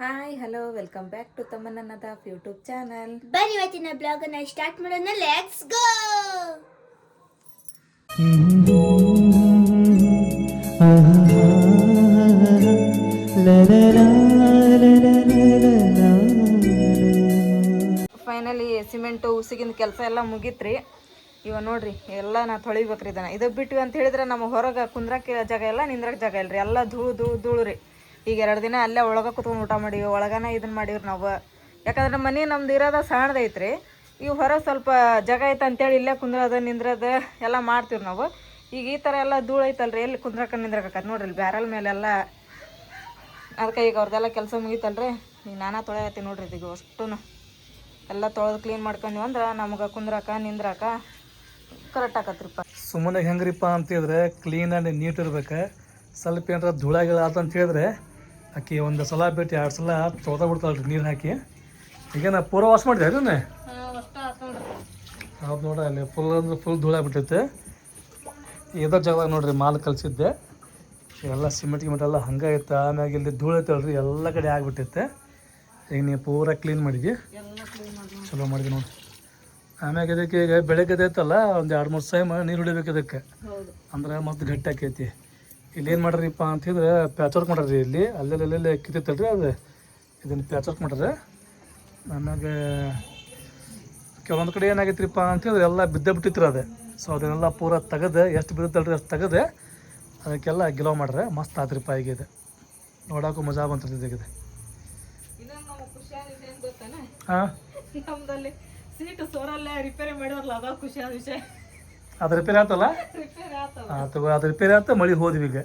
Hi hello welcome back to ತಮ್ಮನ್ನದ YouTube channel ಬನ್ನಿ ಇವತ್ತಿನ blog ಅನ್ನ ಸ್ಟಾರ್ಟ್ ಮಾಡೋಣ. ಲೆಟ್ಸ್ ಗೋ ಫೈನಲಿ ಸಿಮೆಂಟು ಉಸಿಗಿನ ಕೆಲಸ ಎಲ್ಲ ಮುಗೀತ್ರಿ. ಇವ ನೋಡ್ರಿ ಎಲ್ಲ ನಾ ತೊಳಿಬೇಕ್ರಿ ಇದನ್ನ. ಇದು ಬಿಟ್ವಿ ಅಂತ ಹೇಳಿದ್ರೆ ನಮ್ಮ ಹೊರಗೆ ಕುಂದ್ರಕ್ಕೆ ಜಾಗ ಇಲ್ಲ ನಿಂದ್ರಕ್ಕೆ ಜಾಗ ಇಲ್ರಿ. ಎಲ್ಲ ಧೂಳು ಧೂಳು ಧೂಳು ರೀ. ಈಗ ಎರಡು ದಿನ ಅಲ್ಲೇ ಒಳಗೆ ಕುತ್ಕೊಂಡು ಊಟ ಮಾಡೀವಿ, ಒಳಗನ ಇದನ್ನ ಮಾಡೀವ್ರಿ ನಾವು. ಯಾಕಂದ್ರೆ ಮನೆ ನಮ್ದು ಇರೋದ ಸಣ್ಣದೈತ್ರಿ ಈಗ ಹೊರ ಸ್ವಲ್ಪ ಜಾಗ ಐತೆ ಅಂತೇಳಿ ಇಲ್ಲೇ ಕುಂದ್ರದ, ನಿಂದ್ರದ ಎಲ್ಲ ಮಾಡ್ತೀವಿ ನಾವು. ಈಗ ಈ ಥರ ಎಲ್ಲ ಧೂಳು ಐತಲ್ರಿ, ಎಲ್ಲಿ ಕುಂದ್ರಕ ನಿಂದ್ರಕತ್ ನೋಡ್ರಿ ಬ್ಯಾರಲ್ ಮೇಲೆಲ್ಲ. ಅದಕ್ಕೆ ಈಗ ಅವ್ರದ್ದೆಲ್ಲ ಕೆಲಸ ಮುಗೀತಲ್ರಿ, ಈಗ ನಾನಾ ತೊಳೆಯತ್ತೆ ನೋಡ್ರಿ ಇದೀಗ ಅಷ್ಟು ಎಲ್ಲ ತೊಳೆದು ಕ್ಲೀನ್ ಮಾಡ್ಕೊಂಡ್ವಿ ಅಂದ್ರೆ ನಮಗೆ ಕುಂದ್ರಕ, ನಿಂದ್ರಕ ಕರೆಕ್ಟ್ ಆಕತ್ರಿಪ್ಪ ಸುಮ್ಮನೆ ಹೆಂಗ್ರಿಪ್ಪ ಅಂತಿದ್ರೆ ಕ್ಲೀನ್ ಆ್ಯಂಡ್ ನೀಟ್ ಇರ್ಬೇಕು. ಸ್ವಲ್ಪ ಏನಾರ ಧೂಳಾಗಿಲ್ಲ ಅಂತ ಹೇಳಿದ್ರೆ ಆಕಿ ಒಂದು ಸಲ ಬಿಟ್ಟು ಎರಡು ಸಲ ತೊಳ್ದ ಬಿಡ್ತಾಳ್ರಿ ನೀರು ಹಾಕಿ. ಈಗ ನಾ ಪೂರ ವಾಶ್ ಮಾಡಿದೆ ಅದನ್ನ ಹೌದು ನೋಡ್ರಿ ಅಲ್ಲಿ ಫುಲ್ ಅಂದ್ರೆ ಫುಲ್ ಧೂಳಾಗ್ಬಿಟ್ಟೈತೆ ಇದ್ರ ಜಾಗದಾಗ ನೋಡ್ರಿ ಮಾಲ್ ಕಲಿಸಿದ್ದೆ. ಎಲ್ಲ ಸಿಮೆಂಟ್ ಗಿಮೆಂಟ್ ಎಲ್ಲ ಹಂಗೆ ಇತ್ತು. ಆಮ್ಯಾಗ ಇಲ್ಲಿ ಧೂಳು ಐತಲ್ರಿ ಎಲ್ಲ ಕಡೆ ಆಗ್ಬಿಟ್ಟೈತೆ. ಈಗ ನೀವು ಪೂರ ಕ್ಲೀನ್ ಮಾಡಿದ್ವಿ ಚಲೋ ಮಾಡಿದ್ವಿ ನೋಡಿ ಆಮ್ಯಾಗ ಇದಕ್ಕೆ ಈಗ ಬೆಳಗ್ಗೆ ಐತಲ್ಲ ಒಂದು ಎರಡು ಮೂರು ಸೈಮ್ ನೀರು ಹೊಡಿಬೇಕು ಇದಕ್ಕೆ. ಅಂದ್ರೆ ಮತ್ತೆ ಗಟ್ಟಿ ಆಕೈತಿ. ಇಲ್ಲಿ ಏನು ಮಾಡ್ರಿಪ್ಪ ಅಂತಿದ್ರೆ ಹೇಳಿದ್ರೆ ಪ್ಯಾಚ್ ವರ್ಕ್ ಮಾಡ್ರಿ ಇಲ್ಲಿ. ಅಲ್ಲೆಲ್ಲ ಅಲ್ಲೆಲ್ಲ ಕಿತ್ತೈತಲ್ರಿ ಅದು. ಇದನ್ನು ಪ್ಯಾಚ್ ವರ್ಕ್ ಮಾಡ್ರಿ ಆಮ್ಯಾಗ ಕೆಲವೊಂದು ಕಡೆ ಏನಾಗೈತ್ರಿಪ್ಪ ಅಂತ ಹೇಳಿದ್ರೆ ಎಲ್ಲ ಬಿದ್ದ ಬಿಟ್ಟಿತ್ರಿ ಅದು. ಸೊ ಅದನ್ನೆಲ್ಲ ಪೂರ ತೆಗೆದು ಎಷ್ಟು ಬಿಡುತ್ತಲ್ರಿ ಅಷ್ಟು ತೆಗೆದು ಅದಕ್ಕೆಲ್ಲ ಗಿಲೋ ಮಾಡ್ರೆ ಮಸ್ತ್ ಆತ್ರಿಪ್ಪ ಈಗ ಇದು. ನೋಡೋಕ್ಕೂ ಮಜಾ ಗೊತ್ತಾನ? ಹಾಂ? ಸೀಟು ಸೋರಲ್ಲೇ ರಿಪೇರಿ ಮಾಡಿರಲ್ಲ ಅದ ಖುಷಿಯಾದ ವಿಷಯ. ಅದು ರಿಪೇರಿ ಆತಲ್ಲ? ಆತು ಅದು ರಿಪೇರಿ ಆತ ಮಳೆ ಹೋದ್ವಿ ಈಗ.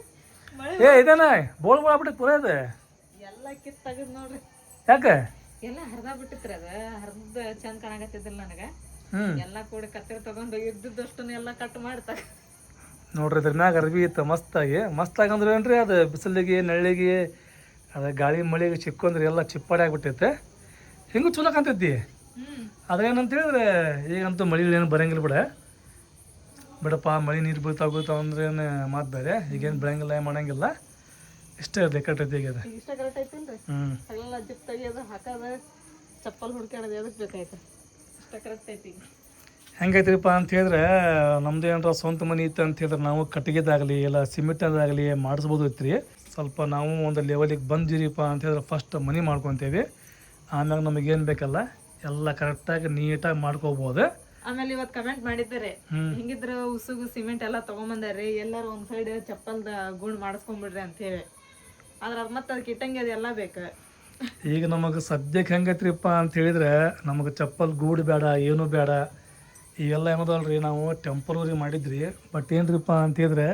ಏ ಇದೇನ? ಬೋಳ್ ಬೋಳ ಬಿಟ್ಟು ಪೂರ ಇದೆ ಎಲ್ಲ ಕಿತ್ ತೆಗೆದು ನೋಡ್ರಿ. ಯಾಕೆ? ಎಲ್ಲ ಹರಿದ ಬಿಟ್ಟಿತ್ರಿ ಅದ. ಹರಿದ ಚಂದ ಕಾಣಕತ್ತಿದ್ದಿಲ್ಲ ನನಗೆ. ಎಲ್ಲ ಕೂಡಿ ಕತ್ತರಿ ತಗೊಂಡು ಇದ್ದದಷ್ಟನ್ನ ಎಲ್ಲ ಕಟ್ ಮಾಡ್ತಾರ ನೋಡ್ರಿ ಇದ್ರ ಮ್ಯಾಗ ಅರ್ಬಿ ಇತ್ತು ಮಸ್ತಾಗಿ ಮಸ್ತಾಗಿ ಅಂದ್ರೆ ಏನ್ರಿ ಅದು ಬಿಸಿಲಿಗೆ ನೆಳ್ಳಿಗೆ ಅದು ಗಾಳಿ ಮಳೆಗೆ ಚಿಕ್ಕಂದ್ರೆ ಎಲ್ಲ ಚಿಪ್ಪಾಡಿ ಆಗ್ಬಿಟ್ಟೈತೆ. ಹಿಂಗೂ ಚಲೋ ಕಾಣ್ತೈತಿ. ಏನಂತ ಹೇಳಿದ್ರೆ ಈಗಂತೂ ಮಳೆ ಏನು ಬರಂಗಿಲ್ಲ ಬಿಡ. ಬಿಡಪ್ಪ ಮಳೆ ನೀರು ಬೀಳ್ತಾ ಬೀಳ್ತಾವ ಅಂದ್ರೆ ಏನು ಮಾತು ಬೇರೆ. ಈಗೇನು ಬೆಳಂಗಿಲ್ಲ ಏನು ಮಾಡಂಗಿಲ್ಲ ಇಷ್ಟೇ ಈಗ ಅದು ಈಗ ಇಷ್ಟ ಕರೆಕ್ಟ್ ಐತಿಲ್ರಿ ಹ್ಞೂ ಎಲ್ಲ ಜಿಪ್ ತೆಗಿಯೋದು ಹಾಕೋದು ಚಪ್ಪಲ್ ಹುಡ್ಕ್ಯಾಡೋದು ಎದಕ್ಕೆ ಬೇಕಾಯ್ತು? ಇಷ್ಟ ಕರೆಕ್ಟ್ ಐತಿ ಈಗ. ಹೆಂಗೈತ್ರಿಪ್ಪ ಅಂತ ಹೇಳಿದ್ರೆ ನಮ್ದು ಏನಾರ ಸ್ವಂತ ಮನೆ ಇತ್ತು ಅಂತ ಹೇಳಿದ್ರೆ ನಾವು ಕಟ್ಟಿಗೆದಾಗಲಿ ಇಲ್ಲ ಸಿಮೆಂಟದಾಗಲಿ ಮಾಡಿಸ್ಬೋದು ಐತ್ರಿ ಸ್ವಲ್ಪ ನಾವು ಒಂದು ಲೆವೆಲಿಗೆ ಬಂದಿರಿಪ್ಪ ಅಂತ ಹೇಳಿದ್ರೆ ಫಸ್ಟ್ ಮನೆ ಮಾಡ್ಕೊತೀವಿ. ಆಮ್ಯಾಗ ನಮಗೇನು ಬೇಕಲ್ಲ ಎಲ್ಲ ಕರೆಕ್ಟಾಗಿ ನೀಟಾಗಿ ಮಾಡ್ಕೋಬೋದು. ಆಮೇಲೆ ಇವತ್ತು ಕಮೆಂಟ್ ಮಾಡಿದ್ದಾರೆ. ಹಿಂಗಿದ್ರ ಉಸುಗು ಸಿಮೆಂಟ್ ಎಲ್ಲ ತಗೊಂಬಂದಾರ್ರಿ ಎಲ್ಲಾರು ಒಂದ್ ಸೈಡ್ ಚಪ್ಪಲ್ದ ಗುಂಡ್ ಮಾಡಿಸ್ಕೊಂಡ್ಬಿಡ್ರಿ ಅಂತ ಹೇಳಿ. ಆದ್ರ ಅದ್ ಮತ್ತೆ ಅದ್ ಇಟ್ಟಂಗೆ ಅದೆಲ್ಲ ಬೇಕ. ಈಗ ನಮಗೆ ಸದ್ಯಕ್ಕೆ ಹೆಂಗೈತ್ರಿಪ್ಪ ಅಂತ ಹೇಳಿದ್ರೆ ನಮಗೆ ಚಪ್ಪಲ್ ಗೂಡು ಬೇಡ ಏನು ಬೇಡ. ಇವೆಲ್ಲ ಏನದಲ್ರಿ ನಾವು ಟೆಂಪರರಿ ಮಾಡಿದ್ರಿ. ಬಟ್ ಏನ್ರಿಪ್ಪ ಅಂತ ಹೇಳಿದ್ರೆ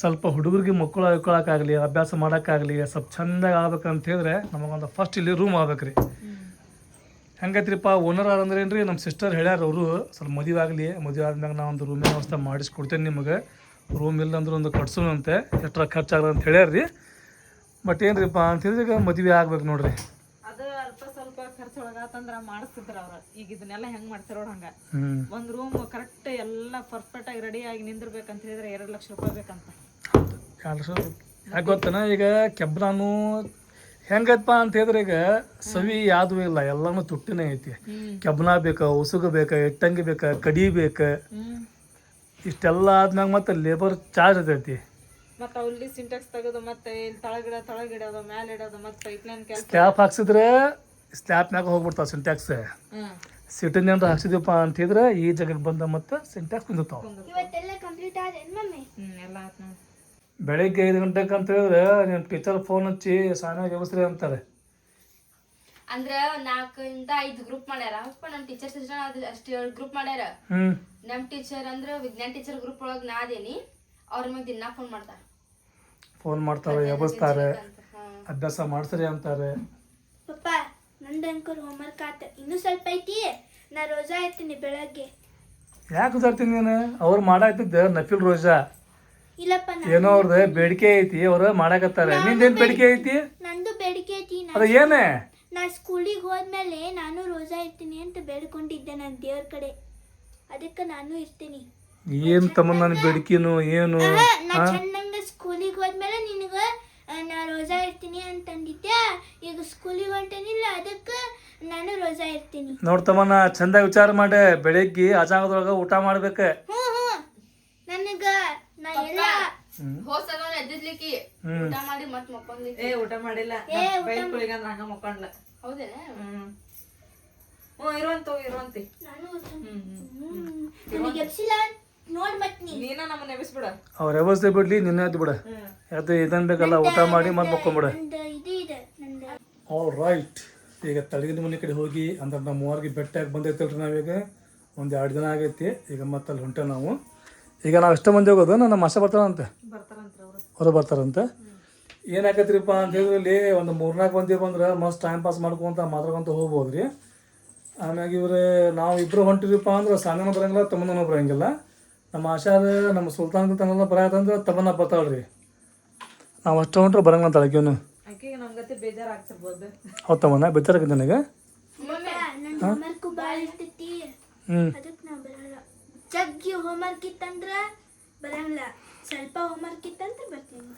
ಸ್ವಲ್ಪ ಹುಡುಗರಿಗೆ ಮಕ್ಕಳು ಹಾಕೊಳ್ಳೋಕ್ಕಾಗಲಿ ಅಭ್ಯಾಸ ಮಾಡೋಕ್ಕಾಗಲಿ ಸ್ವಲ್ಪ ಚೆಂದಾಗಿ ಆಗ್ಬೇಕಂತ ಹೇಳಿದ್ರೆ ನಮಗೊಂದು ಫಸ್ಟ್ ಇಲ್ಲಿ ರೂಮ್ ಆಗ್ಬೇಕ್ರಿ. ಹೆಂಗೈತ್ರಿಪ್ಪ ಓನರ್ ಅಂದ್ರೆ ಏನ್ರಿ ನಮ್ಮ ಸಿಸ್ಟರ್ ಹೇಳ್ಯಾರ ಅವರು ಸ್ವಲ್ಪ ಮದುವೆ ಆಗಲಿ ಮದುವೆ ಆದ್ಮ್ಯಾಗ ನಾ ಒಂದು ರೂಮಿನ ವ್ಯವಸ್ಥೆ ಮಾಡಿಸ್ಕೊಡ್ತೇನೆ ನಿಮಗೆ. ರೂಮ್ ಇಲ್ಲ ಅಂದ್ರೆ ಒಂದು ಕಟ್ಸೋಣಂತೆ ಎಷ್ಟರ ಖರ್ಚಾಗಲ್ಲ ಅಂತ ಹೇಳ್ಯಾರ್ರಿ. ಬಟ್ ಏನ್ರಿಪ್ಪ ಅಂತ ಹೇಳಿದ್ರೆ ಈಗ ಮದುವೆ ಆಗ್ಬೇಕು ನೋಡ್ರಿ. ಅದು ಅಲ್ಪ ಸ್ವಲ್ಪ ಖರ್ಚೊಳಗಾತಂದ್ರ ಮಾಡಿಸ್ತಿದ್ರ ಅವ್ರ. ಈಗ ಇದನ್ನೆಲ್ಲ ಹೆಂಗ್ ಮಾಡ್ತಾರೋ ಹಂಗ. ಒಂದ್ ರೂಮ್ ಕರೆಕ್ಟ್ ಎಲ್ಲ ಪರ್ಫೆಕ್ಟ್ ಆಗಿ ರೆಡಿ ಆಗಿ ನಿಂದಿರ್ಬೇಕಂತ ಹೇಳಿದ್ರೆ ಎರಡ್ ಲಕ್ಷ ರೂಪಾಯಿ ಬೇಕಂತ. ಯಾಕೆ ಗೊತ್ತನ? ಈಗ ಕೆಬ್ರಾನು ಹೆಂಗೈತಪ್ಪ ಅಂತ ಹೇಳಿದ್ರೆ ಈಗ ಸವಿ ಯಾವ್ದು ಇಲ್ಲ ಎಲ್ಲಾನು ತುಟ್ಟಿನೇ ಐತಿ. ಕೆಬ್ಬನ ಕೆಬ್ನ ಉಸುಗ ಬೇಕು ಬೇಕಾ ಇಟ್ಟಂಗಿ ಬೇಕ ಕಡಿ ಬೇಕ? ಇಷ್ಟೆಲ್ಲ ಆದ್ಮ್ಯಾಗ ಮತ್ತೆ ಲೇಬರ್ ಚಾರ್ಜ್ ಐತಿ ಮತ್ತೆ ಅಲ್ಲಿ ಸಿಂಟೆಕ್ಸ್ ತೆಗೆದು ಮತ್ತೆ ಇಲ್ಲಿ ತಳಗಿಡ ತಳಗಿಡೋದು ಮ್ಯಾಲೆ ಇಡೋದು ಮತ್ತೆ ಪೈಪ್ಲೈನ್ ಕೆಲಸ? ಸ್ಲ್ಯಾಪ್ ಹಾಕ್ಸಿದ್ರೆ ಸ್ಲ್ಯಾಪ್ನಾಗ ಹೋಗ್ಬಿಡ್ತಾವ ಸಿಂಟ್ಯಾಕ್ಸ್ ಸಿಟಿನ ಏನಾರ ಹಾಕ್ಸಿದ್ಯಪ್ಪ ಅಂತಿದ್ರೆ ಈ ಜಾಗಕ್ಕೆ ಬಂದ ಮತ್ತೆ ಸಿಂಟ್ಯಾಕ್ಸ್ ಕುಂದಿರ್ತಾವ. ಇವತ್ತೆಲ್ಲ ಕಂಪ್ಲೀಟ್ ಆದ ಎಲ್ಲ ಆತ್ ಬೆಳಿಗ್ಗೆ ಐದು ಗಂಟೆಗೆ ಅಂತ ಹೇಳಿದ್ರೆ ನಿಮ್ಮ ಟೀಚರ್ ಫೋನ್ ಹಚ್ಚಿ ಸಾನ ವ್ಯವಸ್ಥೆ ಅಂತಾರೆ. ಅಂದ್ರ ನಾಲ್ಕರಿಂದ ಐದು ಗ್ರೂಪ್ ಮಾಡ್ಯಾರ. ಅಪ್ಪ ನಮ್ ಟೀಚರ್ಸ್ ಅಷ್ಟು ಗ್ರೂಪ್ ಮಾಡ್ಯಾರ. ಹ್ಞೂ ನಮ್ ಟೀಚರ್ ಅಂದ್ರೆ ವಿಜ್ಞಾನ ಟೀಚರ್ ಗ್ರೂಪ್ ಒಳಗ್ ನಾ ಅದೇನಿ ಅವ್ರ ಮೇಲೆ ದಿನಾ ಫೋನ್ ಮಾಡ್ತಾರೆ. ಫೋನ್ ಮಾಡ್ತಾರೆ ಎಬ್ಬಿಸ್ತಾರೆ. ಅಭ್ಯಾಸ ಮಾಡ್ಸ್ರಿ ಅಂತಾರೆ. ಪಪ್ಪ ನಂದು ಅಂಕರ್ ಹೋಮ್ವರ್ಕ್ ಆತ. ಇನ್ನೂ ಸ್ವಲ್ಪ ಐತಿ ನಾ ರೋಜಾ ಇರ್ತೀನಿ ಬೆಳಗ್ಗೆ. ಯಾಕೆ ಸರ್ತೀನಿ ನೀನು? ಅವ್ರು ಮಾಡಾಯ್ತಿದ್ದೆ ನಫಿಲ್ ರೋಜಾ. ಇಲ್ಲಪ್ಪ ನಾ ಏನೋ ಅವ್ರದ್ದು ಬೇಡಿಕೆ ಐತಿ ಅವ್ರು ಮಾಡಕತ್ತಾರೆ. ನಿಂದೇನ್ ಬೇಡಿಕೆ ಐತಿ? ನಂದು ಬೇಡಿಕೆ ಐತಿ ನಾ ಅದ ಏನೇ? ನಾ ಸ್ಕೂಲಿಗೆ ಹೋದ್ಮೇಲೆ ನಾನು ರೋಜಾ ಇರ್ತೀನಿ ಅಂತ ಬೇಡ್ಕೊಂಡಿದ್ದೆ ನನ್ನ ದೇವ್ರ ಕಡೆ. ಅದಕ್ಕೆ ನಾನು ಇರ್ತೀನಿ. ಏನ್ ತಮ್ಮ ನನ್ ಬೇಡಿಕೆನು ಏನು? ಆಹಾ, ನಾ ಸ್ಕೂಲಿಗೆ ಹೋದ್ಮೇಲೆ ನಿನಗ ಆ, ನಾ ರೋಜಾ ಇರ್ತೀನಿ ಅಂತಂದಿದ್ದೆ ಈಗ ಸ್ಕೂಲಿಗೆ ಹೊಂಟೇನಿಲ್ಲ ಅದಕ್ಕೆ ನಾನು ರೋಜಾ ಇರ್ತೀನಿ. ನೋಡ್ತಮ್ಮನ ಚಂದ ವಿಚಾರ ಮಾಡಿ ಬೆಳಿಗ್ಗೆ ಅಜಾಗದೊಳಗ ಊಟ ಮಾಡ್ಬೇಕು. ಹ್ಞೂ ಹ್ಞೂ ನನಗ ನಾ ಎಲ್ಲ ಹೋಸಲ ಎದ್ದಿದ್ಲಿಕ್ಕಿ ಊಟ ಮಾಡಿ ಮತ್ ಮಕ್ಕೊಂಡ್ಲಿ ಏ ಊಟ ಮಾಡಿಲ್ಲ. ಬೈಕ್ ಅಂದ್ರೆ ಹಂಗ ಮಕ್ಕೊಂಡ್ಲ. ಹೌದೇನ? ಹ್ಮ್. ಹ್ಞೂ ಇರುವಂತ ಇರುವಂತಿ. ನಾನು ಹ್ಮ್ ಹ್ಮ್. ಹ್ಮ್. ನನಗೆ ಎಪ್ಸಿಲ್ಲ ನೋಡ್ ಮತ್ ನೀ ನೀನ ನಮ್ಮನ್ನ ಎಬ್ಬಿಸ್ಬಿಡ ಅವ್ರ ವ್ಯವಸ್ಥೆ ಬಿಡ್ಲಿ ನಿನ್ನ ಎದ್ದು ಬಿಡ. ಎದ್ದು ಇದನ್ ಬೇಕಲ್ಲ ಊಟ ಮಾಡಿ ಮತ್ತೆ ಮಕ್ಕೊಂಬಿಡ. ನಂದು ಇದು ಇದೆ ನಂದು ಆಲ್ ರೈಟ್ ಈಗ ತಳಗಿನ ಮನೆ ಕಡೆ ಹೋಗಿ ಅಂದ್ರೆ ನಮ್ಮ ಮೂವರ್ಗೆ ಬೆಟ್ಟಾಗಿ ಬಂದೈತಲ್ರಿ ನಾವೀಗ. ಒಂದು ಎರಡು ದಿನ ಆಗೈತಿ. ಈಗ ಮತ್ತೆ ಅಲ್ಲಿ ಹೊಂಟೆ ನಾವು. ಈಗ ನಾವು ಎಷ್ಟೋ ಮಂದಿ ಹೋಗೋದು ನಮ್ಮ ಆಶೆ ಬರ್ತಾರಂತೆ. ಅವರು. ಬರ್ತಾರಂತೆ. ಹೊರ ಬರ್ತಾರಂತೆ ಏನಾಕೈತ್ರಿಪ್ಪ ಅಂತ ಹೇಳಿದ್ರಲ್ಲಿ ಒಂದು ಮೂರ್ನಾಲ್ಕು ಮಂದಿ ಬಂದ್ರೆ ಮಸ್ತ್ ಟೈಮ್ ಪಾಸ್ ಮಾಡ್ಕೊಂತ ಮಾತಾಡ್ಕೊಂತ ಹೋಗ್ಬೋದು ರೀ ಆಮ್ಯಾಗ ಇವ್ರೆ ನಾವು ಇಬ್ಬರು ಹೊಂಟಿರಿಪ್ಪ ಅಂದ್ರೆ ಸಾಂಗನ ಬರಂಗಿಲ್ಲ ತಮ್ಮನೂ ಬರಂಗಿಲ್ಲ ನಮ್ಮ ಆಶಾದ ನಮ್ಮ ಸುಲ್ತಾನ್ ತನ್ನೆಲ್ಲ ಬರತ್ತಂದ್ರೆ ತಮ್ಮನ ಬರ್ತಾಳ್ರಿ. ನಾವು ಅಷ್ಟು ಹೊಂಟ್ರೆ ಬರಂಗಿಲ್ಲ ಅಂತ ಅಳಕಿವನು ಆಕೆಗೆ ನಮ್ ಗತಿ ಬೇಜಾರ್ ತಮ್ಮನ ಬೇಜಾರಾಗಿದೆ ನನಗೆ ಹ್ಞೂ ಜಗ್ಗಿ ಹೋಮ್ವರ್ಕ್ ಇತ್ತಂದ್ರ ಬರಂಗಿಲ್ಲ. ಸ್ವಲ್ಪ ಹೋಮ್ವರ್ಕ್ ಇತ್ತಂದ್ರ ಬರ್ತೀನಿ.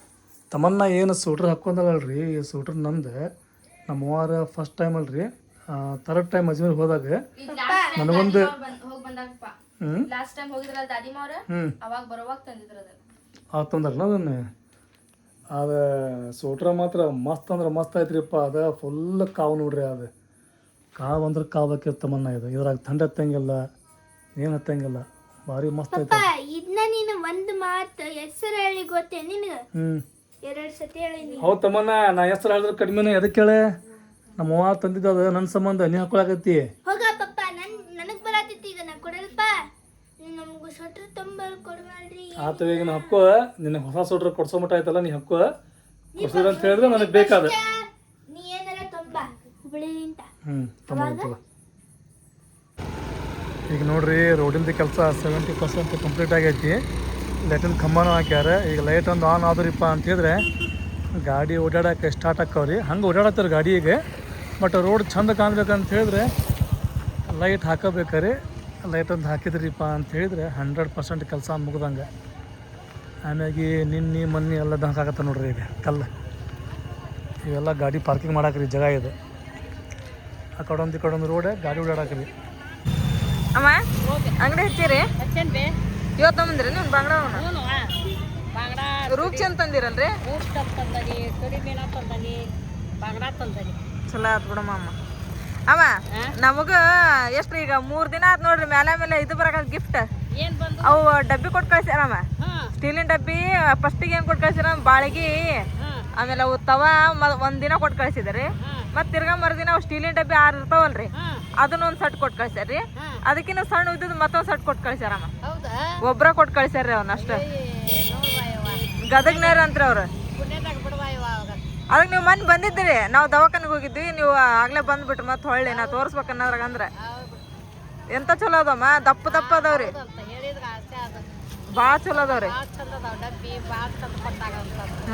ತಮ್ಮನ್ನ ಏನು ಸೂಟ್ರ್ ಹಾಕ್ಕೊಂಡಲ್ರಿ ಈ ಸೂಟ್ರ್ ನಂದು ನಮ್ಮ ಮೂವಾರ ಫಸ್ಟ್ ಟೈಮ್ ಅಲ್ರಿ. ಥರ್ಡ್ ಟೈಮ್ ಅಜ್ಮೀರ್ ಹೋದಾಗ ನನಗೊಂದು ಹೋಗಿ ಬಂದಾಗಪ್ಪ. ಹ್ಞೂ ಲಾಸ್ಟ್ ಟೈಮ್ ಹೋಗಿದ್ರಲ್ಲ ದಾದಿ ಹ್ಞೂ ಅವಾಗ ಬರೋವಾಗ ತಂದಿದ್ರ ಅದನ್ನು? ಅದು ಸೂಟ್ರ ಮಾತ್ರ ಮಸ್ತ್ ಅಂದ್ರೆ ಮಸ್ತ್ ಐತ್ರಿಪ್ಪ ಅದು ಫುಲ್ ಕಾವು ನೋಡ್ರಿ ಅದು. ಕಾವು ಅಂದ್ರೆ ಕಾವಕ್ಕೆ ತಮ್ಮನ್ನ ಇದು. ಇದ್ರಾಗ ಥಂಡ್ ಹತ್ತಂಗಿಲ್ಲ ಏನು ಹತ್ತಂಗಿಲ್ಲ. ಭಾರಿ ಮಸ್ತ್ ಐತೆ ಪಾ ಇದನ್ನ ನೀನು ಒಂದು ಮಾತು ಹೆಸರು ಹೇಳಿ ಗೊತ್ತೇ ನಿನಗೆ? ಹ್ಮ್. ಎರಡು ಸತಿ ಹೇಳಿನಿ ಹೌದು ತಮ್ಮನ ನಾ ಹೆಸರು ಹೇಳಿದ್ರೆ ಕಡಿಮೆನೇ ಎದಕ್ಕೆ ಹೇಳೆ? ನಮ್ಮ ಅವ್ವ ತಂದಿದ್ದು ಅದು ನನ್ನ ಸಂಬಂಧ ನೀ ಹಾಕೊಳಕತ್ತಿ. ಹೋಗ ಪಪ್ಪ ನನ್ ನನಗ್ ಬರತೈತಿ ಈಗ ನಾ ಕೊಡಲ್ಪ. ನೀನು ನಮಗೂ ಸೊಟ್ರ ತಂಬಲ್ ಕೊಡ್ಬಾರ್ರಿ ಆತ ಈಗ ನಾ ಹಕ್ಕೋ. ನಿನಗೆ ಹೊಸ ಸೂಟ್ರ್ ಕೊಡ್ಸೋ ಮಟ್ಟ ಆಯ್ತಲ್ಲ ನೀ ಹಕ್ಕೋ. ಕೊಡ್ಸಿದ್ರ ಅಂತ ಹೇಳಿದ್ರೆ ನನಗೆ ಬೇಕಾದ. ನೀ ಏನಾರ ತೊಂಬ. ಹುಬ್ಳಿಲಿಂತ ಹ್ಮ್ ತೊಂಬತ್ತಲ್ಲ ಈಗ ನೋಡ್ರಿ, ರೋಡಿಂದು ಕೆಲಸ ಸೆವೆಂಟಿ ಪರ್ಸೆಂಟ್ ಕಂಪ್ಲೀಟ್ ಆಗೈತಿ. ಲೈಟಿನ ಕಂಬನೂ ಹಾಕ್ಯಾರ. ಈಗ ಲೈಟ್ ಒಂದು ಆನ್ ಆದ್ರಿಪ್ಪ ಅಂತ ಹೇಳಿದ್ರೆ ಗಾಡಿ ಓಡಾಡಕ್ಕೆ ಸ್ಟಾರ್ಟ್ ಆಕ್ಕವ್ರಿ. ಹಂಗೆ ಓಡಾಡತ್ತಾರ ಗಾಡಿ ಈಗ. ಬಟ್ ರೋಡ್ ಚಂದ ಕಾಣ್ಬೇಕಂತ ಹೇಳಿದ್ರೆ ಲೈಟ್ ಹಾಕಬೇಕಾರೆ. ಲೈಟ್ ಒಂದು ಹಾಕಿದ್ರಿಪ್ಪ ಅಂತ ಹೇಳಿದ್ರೆ ಹಂಡ್ರೆಡ್ ಪರ್ಸೆಂಟ್ ಕೆಲಸ ಮುಗ್ದಂಗೆ. ಆಮ್ಯಾಗೆ ನಿನ್ನೆ, ಮೊನ್ನೆ ಎಲ್ಲ ದಂಕಾಗತ್ತೆ ನೋಡ್ರಿ ಈಗ ಕಲ್ಲು. ಇವೆಲ್ಲ ಗಾಡಿ ಪಾರ್ಕಿಂಗ್ ಮಾಡಾಕ್ರಿ, ಜಾಗ ಇದು. ಆ ಕಡೊಂದು ಈ ಕಡೆ ಒಂದು ರೋಡ್ ಗಾಡಿ ಓಡಾಡಕ್ರಿ. ಅಮ್ಮ ಅಂಗಡಿ ಹಚ್ಚಿರಿ. ಇವತ್ತು ತಗೊಂಡ್ರಿ ನೀವು ಬಾಂಗ್ಡ ಬಂಗಡ ರೂಪ್ಚಿ ಅಂತ ತಂದಿರಲ್ರಿ? ತಂದನಿ ಕಡಿ ಮೀನ ತಂದನಿ ಬಾಂಗ್ಡ ತಂದನಿ. ಚಲೋ ಆತ್ ಬಿಡಮ್ಮ ಅಮ್ಮ. ಅಮ್ಮ ನಮಗ ಎಷ್ಟ್ರಿ ಈಗ ಮೂರ್ ದಿನ ಆತ್ ನೋಡ್ರಿ ಮೇಲೆ ಮೇಲೆ ಇದು ಬರಕ ಗಿಫ್ಟ್ ಅವು ಡಬ್ಬಿ ಕೊಟ್ಟು ಕಳ್ಸ್ಯಾರಮ್ಮ ಸ್ಟೀಲಿನ ಡಬ್ಬಿ ಫಸ್ಟ್ ಏನ್ ಕೊಟ್ಟು ಕಳ್ಸಿರ ಬಾಳಿಗೆ ಆಮೇಲೆ ಅವು ತವ ಮ- ಒಂದ್ ದಿನ ಕೊಟ್ಟು ಕಳ್ಸಿದ್ರಿ. ಮತ್ ತಿರ್ಗಾ ಮರದಿನ ಅವು ಸ್ಟೀಲಿನ ಡಬ್ಬಿ ಆರು ಇರ್ತಾವಲ್ರಿ. ಅದನ್ನ ಒಂದ್ ಸಟ್ ಕೊಟ್ಟು ಕಳ್ಸ್ಯಾರ್ರಿ. ಅದಕ್ಕಿಂತ ಸಣ್ಣ ಇದ್ದದ್ ಮತ್ತೊಂದು ಸಟ್ ಕೊಟ್ಟು ಕಳ್ಸ್ಯಾರಮ್ಮ. ಒಬ್ರ ಕೊಟ್ಟು ಕಳ್ಸ್ಯಾರ್ರಿ ಅವ್ನ ಅಷ್ಟ. ಗದಗ್ನೇರ ಅಂತ್ರಿ ಅವ್ರು. ಅದಕ್ಕೆ ನೀವು ಮನ್ ಬಂದಿದ್ರಿ ನಾವು ದವಾಖಾನಿಗೆ ಹೋಗಿದ್ವಿ. ನೀವು ಆಗ್ಲೇ ಬಂದ್ಬಿಟ್ರಿ ಮತ್ತೆ ಹೊಳ್ಳಿ ನಾ ತೋರಿಸ್ಬೇಕು ಅನ್ನೋದ್ರಾಗ ಅಂದ್ರೆ ಎಂತ ಚಲೋ ಅದಮ್ಮ? ದಪ್ಪ ದಪ್ಪ ಅದಾವ್ರಿ. ಭಾಳ ಚಲೋ ಅದಾವ್ರಿ.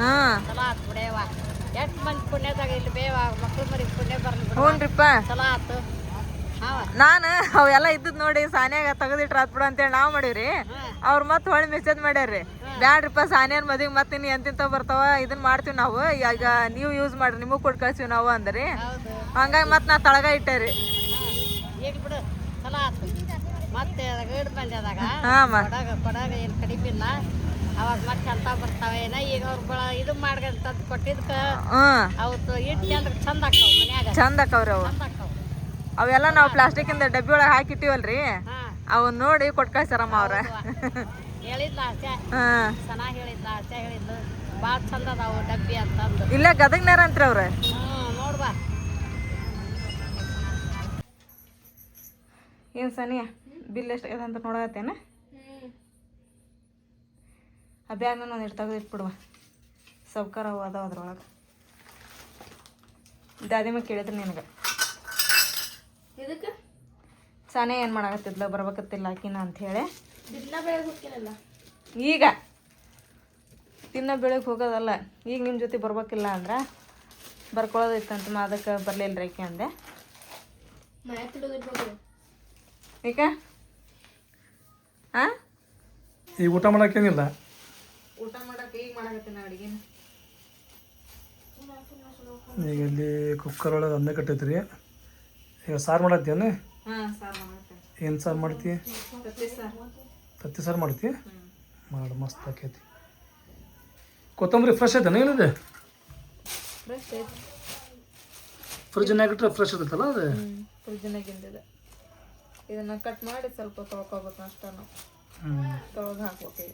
ಹಾ. ಎಷ್ಟು ಮಂದಿ ಪುಣ್ಯದಾಗ ಇಲ್ಲಿ ಬೇವ ಮಕ್ಳು ಮರಿ ಪುಣ್ಯ ಬರ್ಲಿ ಬಿಡು. ಹ್ಞೂನ್ರಿಪ್ಪ ಚಲೋ ಆತು. ನಾನು ಅವೆಲ್ಲ ಇದ್ದದ್ ನೋಡಿ ಸಾನ್ಯಾಗ ತೆಗೆದಿಟ್ರ ಆತ್ ಬಿಡು ಅಂತೇಳಿ ನಾವು ಮಾಡೀವ್ರಿ. ಅವ್ರ ಮತ್ತೆ ಹೊಳ್ಳಿ ಮೆಸೇಜ್ ಮಾಡ್ಯಾರ್ರಿ. ಬ್ಯಾಡ್ರಿಪ್ಪ ಸಾನ್ಯಾನ್ ಮದ್ವಿ ಮತ್ತೆ ಇನ್ನು ಎಂತಿಂತ ಬರ್ತಾವ ಇದನ್ನ ಮಾಡ್ತೀವಿ ನಾವು. ಈಗ ನೀವು ಯೂಸ್ ಮಾಡ್ರಿ ನಿಮಗ್ ಕೊಟ್ಟು ಕಳ್ಸೀವಿ ನಾವು ಅಂದ್ರಿ. ಹಂಗಾಗಿ ಮತ್ತೆ ನಾ ತಳಗ ಇಟ್ಟೇರಿ. ಹಾ. ಏನು ಅವಾಗ ಮತ್ತೆ ಅಂತ ಬರ್ತಾವೆ ಏನ ಈಗ ಅವ್ರು ಇದು ಕೊಟ್ಟಿದ್ಕ ಅವತ್ತು ಇಟ್ಟು ಅಂದ್ರೆ ಚಂದ ಮನ್ಯಾಗ. ಚಂದ ಅಕ್ಕವ್ರಿ ಅವು. ಅವೆಲ್ಲ ನಾವು ಪ್ಲಾಸ್ಟಿಕ್ಕಿಂದ ಡಬ್ಬಿ ಒಳಗೆ ಹಾಕಿಟ್ಟಿವಲ್ರಿ. ಅವ್ ಅವನ್ ನೋಡಿ ಕೊಟ್ಟು ಕಳ್ಸ್ಯಾರಮ್ಮ ಅವ್ರ. ಹೇಳಿದ್ಲ ಆಚೆ. ಚೆನ್ನಾಗಿ ಹೇಳಿದ್ಲ ಆಚೆ ಹೇಳಿದ್ಲು. ಭಾಳ ಚಂದ ಅದಾವು ಡಬ್ಬಿ ಅಂತಂದು. ಇಲ್ಲೇ ಗದಗ್ನೇರ ಅಂತ್ರಿ ಅವ್ರ. ನೋಡ್ಬಾ ಏನ್ ಸನಿಯ ಬಿಲ್ ಎಷ್ಟು ಇದೆ ಅಂತ ನೋಡತ್ತೇನ ಆ ಬ್ಯಾಗ್ನ ಒಂದಿಟ್ಟು ತೆಗೆದು ಇಟ್ಬಿಡುವ ಸೌಕಾರ ಅವು ಅದಾವ ಅದ್ರೊಳಗೆ. ದಾದಿಮ ಕೇಳಿದ್ರು ನಿನಗೆ. ಇದಕ್ಕೆ ಸಾನೆ ಏನು ಮಾಡಾಕತ್ತಿದ್ಲ ಬರ್ಬೇಕತ್ತಿಲ್ಲ ಆಕಿನ ಹೋಗ್ತಿರಲ್ಲ ಈಗ ತಿನ್ನ ಬೆಳಗ್ಗೆ ಹೋಗೋದಲ್ಲ ಈಗ ನಿಮ್ಮ ಜೊತೆ ಬರ್ಬೇಕಿಲ್ಲ ಅಂದ್ರೆ ಬರ್ಕೊಳ್ಳೋದಿತ್ತಂತ ಮಾ ಅದಕ್ಕೆ ಬರಲಿಲ್ಲ ಆಕೆ ಅಂದೆ. ಈಗ ಹಾಂ ಈಗ ಊಟ ಮಾಡೋಕ್ಕೇನಿಲ್ಲ ಊಟ ಮಾಡಕ್ಕೆ ಈಗ ಮಾಡಕತ್ತೀನಿ ಅಡುಗೆನ? ಈಗ ಇಲ್ಲಿ ಕುಕ್ಕರ್ ಒಳಗೆ ಅನ್ನ ಕಟ್ಟೈತ್ರಿ ಈಗ ಸಾರು ಮಾಡತ್ತೇನು ಏನು ಸಾರು ಮಾಡ್ತಿ? ತತ್ತಿ ಸಾರು. ತತ್ತಿ ಸಾರು ಮಾಡ್ತಿ? ಮಾಡು ಮಸ್ತ್ ಆಕೈತಿ. ಕೊತ್ತಂಬರಿ ಫ್ರೆಶ್ ಐತೇನ ಏನಿದೆ ಫ್ರೆಶ್ ಐತಿ. ಫ್ರಿಜ್ನಾಗ ಇಟ್ಟರೆ ಫ್ರೆಶ್ ಇರ್ತೈತಲ್ಲ ಅದು? ಫ್ರಿಜ್ನಾಗಿಂದಿದೆ ಇದನ್ನ ಕಟ್ ಮಾಡಿ ಸ್ವಲ್ಪ ತೊಳ್ಕೊಬೇಕು ಅಷ್ಟೇ ನಾವು ಹ್ಞೂ ತೊಳೆದು ಹಾಕ್ಬೇಕು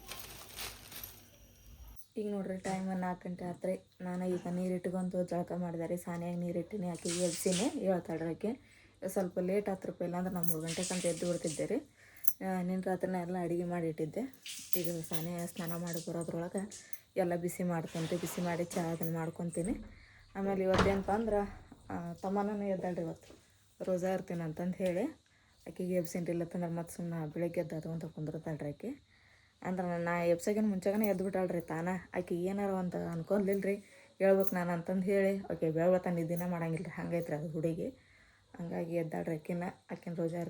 ಈಗ ನೋಡ್ರಿ ಟೈಮ್ ನಾಲ್ಕು ಗಂಟೆ ಆತ್ರಿ. ನಾನು ಈಗ ನೀರು ಇಟ್ಕೊಂತ ಜಳಕ ಮಾಡಿದಾರೆ ಸಾನಿಯಾಗಿ ನೀರು ಇಟ್ಟಿನಿ ಆಕೆಗೆ ಆಕೆ. ಸ್ವಲ್ಪ ಲೇಟ್ ಆತ್ರಪ್ಪ ಇಲ್ಲಾಂದ್ರೆ ನಾವು ಮೂರು ಗಂಟೆ ಕಂತ ಎದ್ದು ಬಿಡ್ತಿದ್ದೆ ರೀ. ನಿನ್ನ ರಾತ್ರಿನ ಎಲ್ಲ ಅಡುಗೆ ಮಾಡಿ ಇಟ್ಟಿದ್ದೆ ಈಗ ಸಾನೆ ಸ್ನಾನ ಮಾಡಿ ಬರೋದ್ರೊಳಗೆ ಎಲ್ಲ ಬಿಸಿ ಮಾಡ್ಕೊಂತೀವಿ ಬಿಸಿ ಮಾಡಿ ಚಹಾ ಅದನ್ನು ಮಾಡ್ಕೊತೀನಿ. ಆಮೇಲೆ ಇವತ್ತೇನಪ್ಪ ಅಂದ್ರೆ ತಮ್ಮನೂ ಎದ್ದಾಳ್ರಿ ಇವತ್ತು ರೋಜಾ ಇರ್ತೀನಿ ಅಂತಂದು ಹೇಳಿ ಆಕೆಗೆ ಇಲ್ಲ ತಂದ್ರೆ ಮತ್ತೆ ಸುಮ್ಮನೆ ಬೆಳಗ್ಗೆ ಎದ್ದು ಅಂತ ಕುಂದಿರ್ತಾಳ್ರಿ ಆಕೆ. ಅಂದ್ರೆ ನಾ ಎಬ್ಸಗಿನ ಮುಂಚೆಗನೆ ಎದ್ದು ಬಿಟ್ಟಾಳ್ರಿ ತಾನ. ಆಕೆ ಏನಾರು ಅಂತ ಅನ್ಕೊಲಿಲ್ಲ ರೀ ಹೇಳ್ಬೇಕು ನಾನು ಅಂತಂದು ಹೇಳಿ ಓಕೆ ಬೆಳವತ್ತ ನಿದ್ದಿನ ಮಾಡಂಗಿಲ್ಲ ರೀ ಹಂಗೈತ್ರಿ ಅದು ಹುಡುಗಿ. ಹಂಗಾಗಿ ಎದ್ದಾಳ್ರಿ ಆಕಿನ. ಆಕಿನ ರೋಜಾ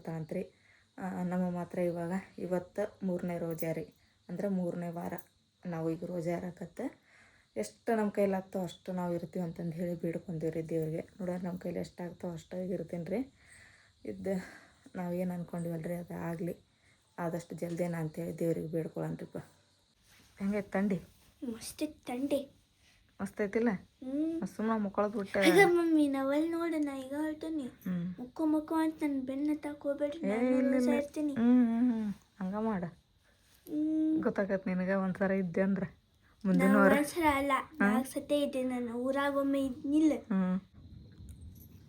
ಆ, ನಮ್ಮ ಮಾತ್ರ ಇವಾಗ ಇವತ್ತು ಮೂರನೇ ರೋಜಾ ರೀ. ಅಂದ್ರೆ ಮೂರನೇ ವಾರ ನಾವು ಈಗ ರೋಜಾ ಇರಕತ್ತೆ. ಎಷ್ಟು ನಮ್ಮ ಕೈಲಾಗ್ತೋ ಅಷ್ಟು ನಾವು ಇರ್ತೀವಿ ಅಂತಂದು ಹೇಳಿ ಬೇಡ್ಕೊಂತೀವಿ ರೀ ದೇವ್ರಿಗೆ. ನೋಡೋರು ನಮ್ಮ ಕೈಲಿ ಎಷ್ಟಾಗ್ತೋ ಅಷ್ಟಾಗಿ ಇರ್ತೀನಿ ರೀ ಇದ್ದು ನಾವು ಏನು ಅಂದ್ಕೊಂಡಿವಲ್ರಿ ಅದು ಆಗಲಿ. ಆದಷ್ಟು ಜಲ್ದಿನ ಅಂತೇಳಿ ದೇವ್ರಿಗೆ ಬೇಡ್ಕೊಳನ್ರಿಪ್ಪ ಹೆಂಗೈತೆ ತಂಡಿ? ಮಸ್ತ್ ತಂಡಿ. ಮಸ್ತ್ ಐತಿಲ್ಲ ಸುಮ್ಮನೆ ಮುಕ್ಕೊಳದ್ ಬಿಟ್ಟೆ. ಮಮ್ಮಿ ನಾವಲ್ಲಿ ನೋಡ ನಾ ಈಗ ಹೇಳ್ತೀನಿ. ಮುಕ್ಕು ಮುಕ್ಕು ಅಂತ ನನ್ನ ಬೆನ್ನ ತಾಕೋಬೇಡ್ರಿ ನಾನು ಇರ್ತೀನಿ. ಹಂಗೆ ಮಾಡ. ಗೊತ್ತಾಗತ್ ಗೊತ್ತಾಗತ್ತೆ ನಿನಗೆ ಒಂದ್ಸಲ ಇದ್ದೆ ಅಂದ್ರೆ. ಮುಂದಿನ ವಾರ. ಅಲ್ಲ ನಾಲ್ಕು ಸತೆ ಇದ್ದೆ ನಾನು ಊರಾಗ ಒಮ್ಮೆ ಇದ್ನಿಲ್ಲ.